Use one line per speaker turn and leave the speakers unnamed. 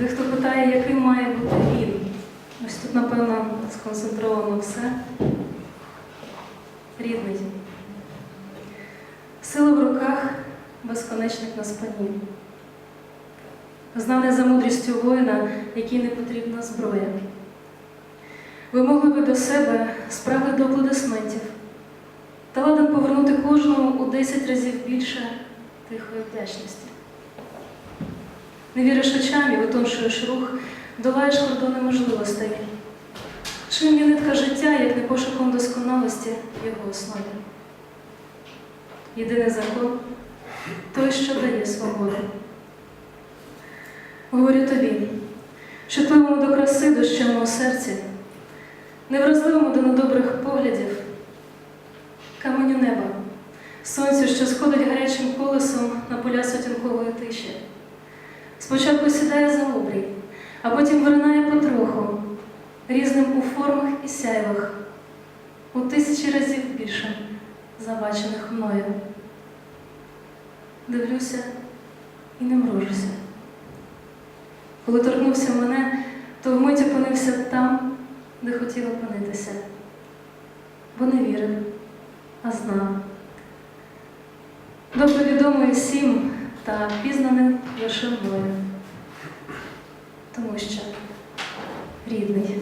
Дехто питає, яким має бути він. Ось тут, напевно, сконцентровано все. Рідний. Сила в руках, безконечник на спині. Знаний за мудрістю воїна, якій не потрібна зброя. Ви могли би до себе спрагли до аплодисментів та ладен повернути кожному у 10 разів більше тихої вдячності. Не віриш очам і витончуєш рух, долаєш кордони можливостей. Чим є нитка життя, як не пошуком досконалості в його основі? Єдиний закон той, що дає свободу. Говорю тобі, чутливому до краси, дощому серці, невразливому до недобрих поглядів, каменю неба, сонцю, що сходить гарячим колесом Спочатку сідає за обрій, а потім виринає потроху, різним у формах і сяйвах, у тисячі разів більше, забачених мною. Дивлюся і не мружуся. Коли торкнувся мене, то вмить опинився там, де хотів опинитися, бо не вірив, а знав. Добре відомий всім та пізнаним лише мною, тому що рідний.